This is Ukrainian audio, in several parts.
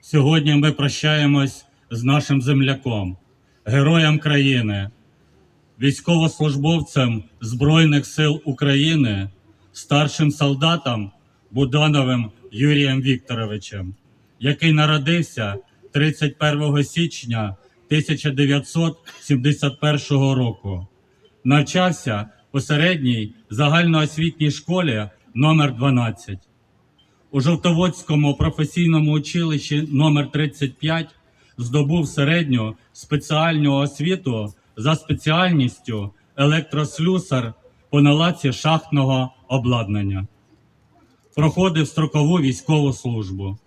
Сьогодні ми прощаємось з нашим земляком, героєм країни, військовослужбовцем Збройних сил України, старшим солдатом Будановим Юрієм Вікторовичем, який народився 31 січня 1971 року. Навчався у середній загальноосвітній школі номер 12 у Жовтоводському професійному училищі номер 35 здобув середню спеціальну освіту за спеціальністю електрослюсар по наладці шахтного обладнання. Проходив строкову військову службу.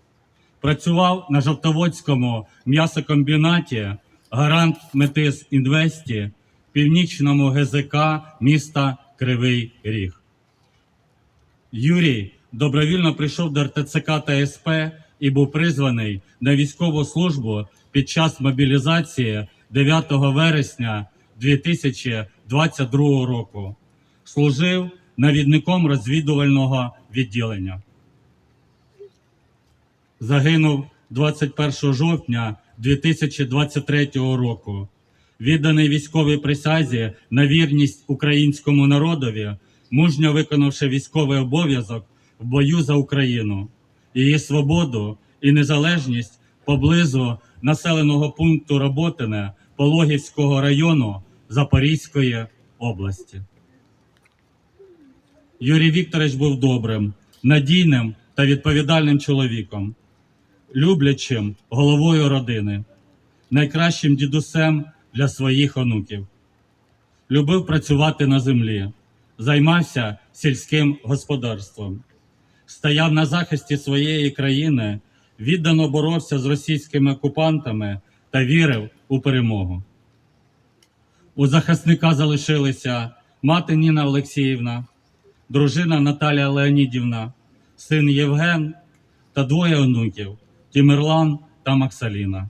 Працював на Жовтоводському м'ясокомбінаті Гарант Метис Інвесті, північному ГЗК міста Кривий Ріг. Юрій добровільно прийшов до РТЦК та СП і був призваний на військову службу під час мобілізації 9 вересня 2022 року. Служив навідником розвідувального відділення. Загинув 21 жовтня 2023 року. Відданий військовій присязі на вірність українському народові, мужньо виконавши військовий обов'язок в бою за Україну, її свободу і незалежність поблизу населеного пункту Роботине Пологівського району Запорізької області. Юрій Вікторович був добрим, надійним та відповідальним чоловіком, люблячим головою родини, найкращим дідусем для своїх онуків. Любив працювати на землі, займався сільським господарством, стояв на захисті своєї країни, віддано боровся з російськими окупантами та вірив у перемогу. У захисника залишилися мати Ніна Олексіївна, дружина Наталія Леонідівна, син Євген та двоє онуків Тімерлан та Максаліна.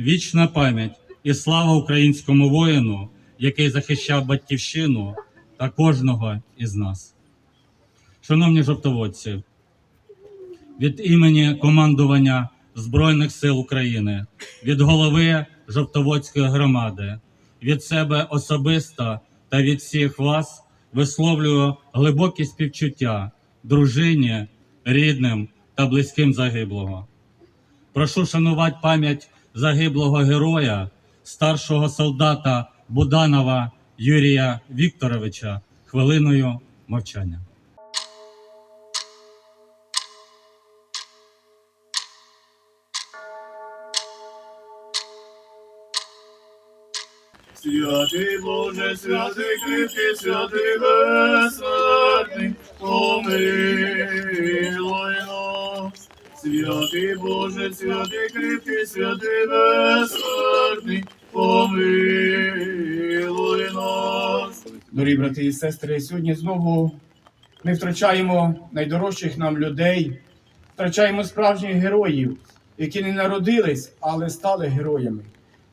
Вічна пам'ять і слава українському воїну, який захищав батьківщину та кожного із нас. Шановні жовтоводці, від імені командування Збройних сил України, від голови Жовтоводської громади, від себе особисто та від всіх вас висловлюю глибокі співчуття дружині, рідним та близьким загиблого. Прошу шанувати пам'ять загиблого героя, старшого солдата Буданова Юрія Вікторовича хвилиною мовчання. Святий Боже, святий кріпкий, святий безсмертний, помилуй нас. Святий Боже, святий кріпкий, святий безсмертний, помилуй нас. Дорогі брати і сестри, сьогодні знову ми втрачаємо найдорожчих нам людей, втрачаємо справжніх героїв, які не народились, але стали героями.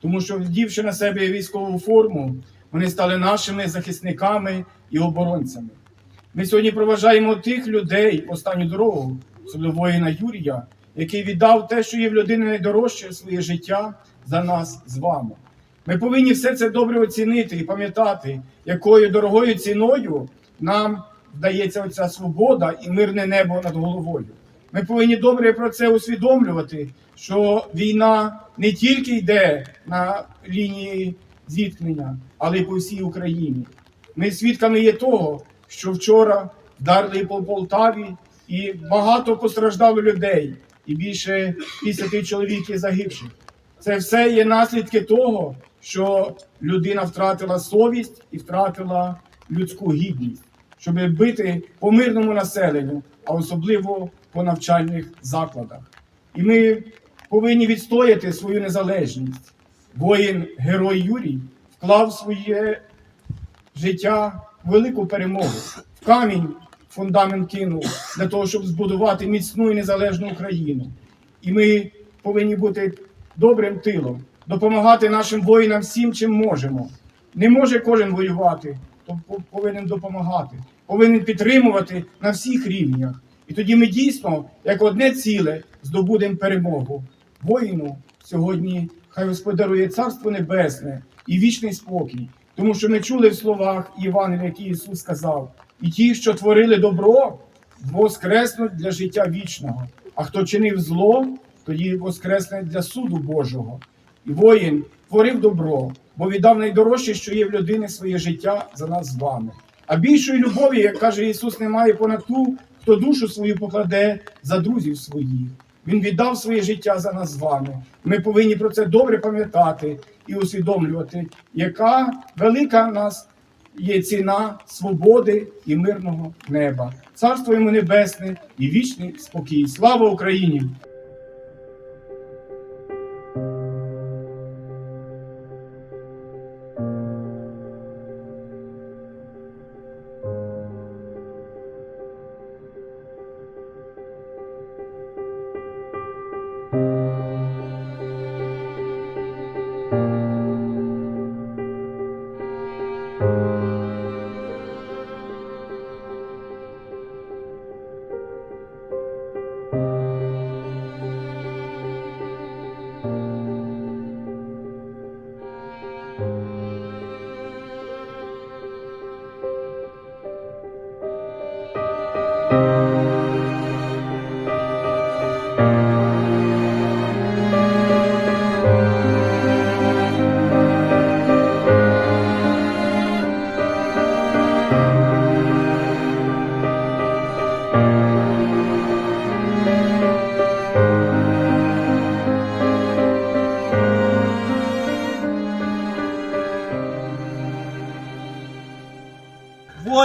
Тому що, вдівши на себе військову форму, вони стали нашими захисниками і оборонцями. Ми сьогодні проважаємо тих людей останню дорогу, особливо воїна Юрія, який віддав те, що є в людини найдорожче своє життя за нас з вами. Ми повинні все це добре оцінити і пам'ятати, якою дорогою ціною нам вдається оця свобода і мирне небо над головою. Ми повинні добре про це усвідомлювати, що війна не тільки йде на лінії зіткнення, але й по всій Україні. Ми свідками є того, що вчора вдарили по Полтаві, і багато постраждало людей, і більше 50 чоловік є загибших. Це все є наслідки того, що людина втратила совість і втратила людську гідність, щоб бити по мирному населенню, а особливо по навчальних закладах. І ми повинні відстояти свою незалежність. Воїн герой Юрій вклав своє життя в велику перемогу. В камінь фундамент кинув для того, щоб збудувати міцну і незалежну Україну. І ми повинні бути добрим тилом, допомагати нашим воїнам всім, чим можемо. Не може кожен воювати, то повинен допомагати, повинен підтримувати на всіх рівнях. І тоді ми дійсно, як одне ціле, здобудемо перемогу. Воїну сьогодні хай господарує Царство Небесне і вічний спокій. Тому що ми чули в словах Євангелія, які Ісус сказав, і ті, що творили добро, воскреснуть для життя вічного. А хто чинив зло, тоді воскресне для суду Божого. І воїн творив добро, бо віддав найдорожче, що є в людини своє життя за нас з вами. А більшої любові, як каже Ісус, немає понад ту, хто душу свою покладе за друзів своїх. Він віддав своє життя за нас з вами. Ми повинні про це добре пам'ятати і усвідомлювати, яка велика в нас є ціна свободи і мирного неба. Царство йому небесне і вічний спокій. Слава Україні!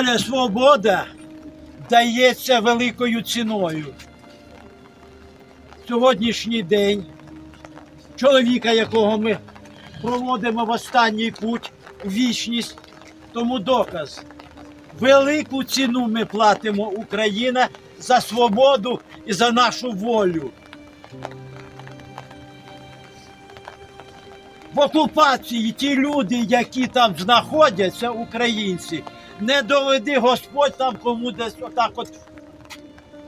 Воля, свобода дається великою ціною. Сьогоднішній день чоловіка, якого ми проводимо в останній путь вічність, тому доказ. Велику ціну ми платимо Україна за свободу і за нашу волю. В окупації ті люди, які там знаходяться, українці, не доведи Господь там кому десь отак от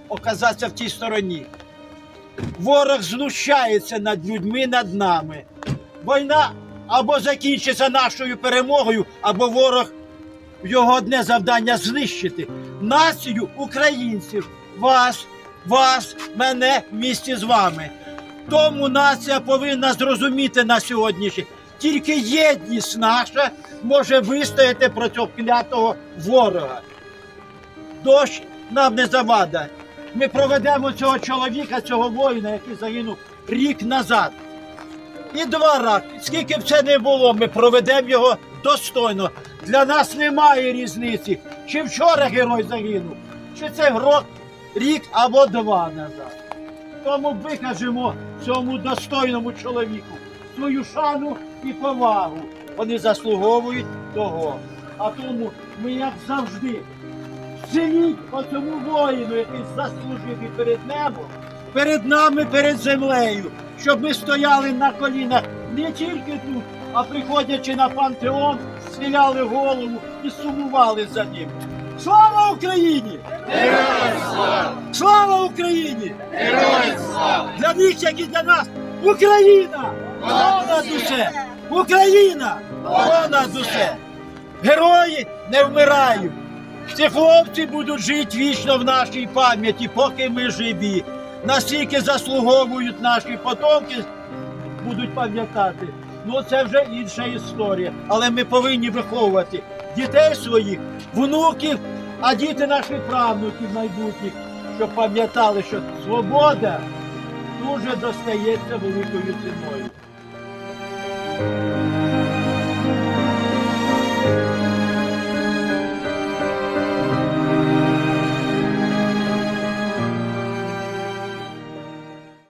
оказатися в тій стороні. Ворог знущається над людьми, над нами. Війна або закінчиться нашою перемогою, або ворог його одне завдання знищити. Націю українців, вас, вас, мене в місті з вами. Тому нація повинна зрозуміти на сьогоднішній. Тільки єдність наша може вистояти проти клятого ворога. Дощ нам не завада. Ми проведемо цього чоловіка, цього воїна, який загинув рік назад. І два роки. Скільки б це не було, ми проведемо його достойно. Для нас немає різниці, чи вчора герой загинув, чи це рік або два назад. Тому викажемо цьому достойному чоловіку свою шану і повагу. Вони заслуговують того. А тому ми, як завжди, Живіть по цьому воїну, який заслужив і перед небом, перед нами, перед землею, щоб ми стояли на колінах не тільки тут, а приходячи на пантеон, схиляли голову і сумували за ним. Слава Україні! Слава Слава Україні! Для них, як і для нас, Україна! Понад усе! Україна! Понад усе! Герої не вмирають! Ці хлопці будуть жити вічно в нашій пам'яті, поки ми живі. Настільки заслуговують наші потомки, будуть пам'ятати. Ну це вже інша історія. Але ми повинні виховувати дітей своїх, внуків, а діти наших правнуків майбутніх, щоб пам'ятали, що свобода дуже достається великою ціною.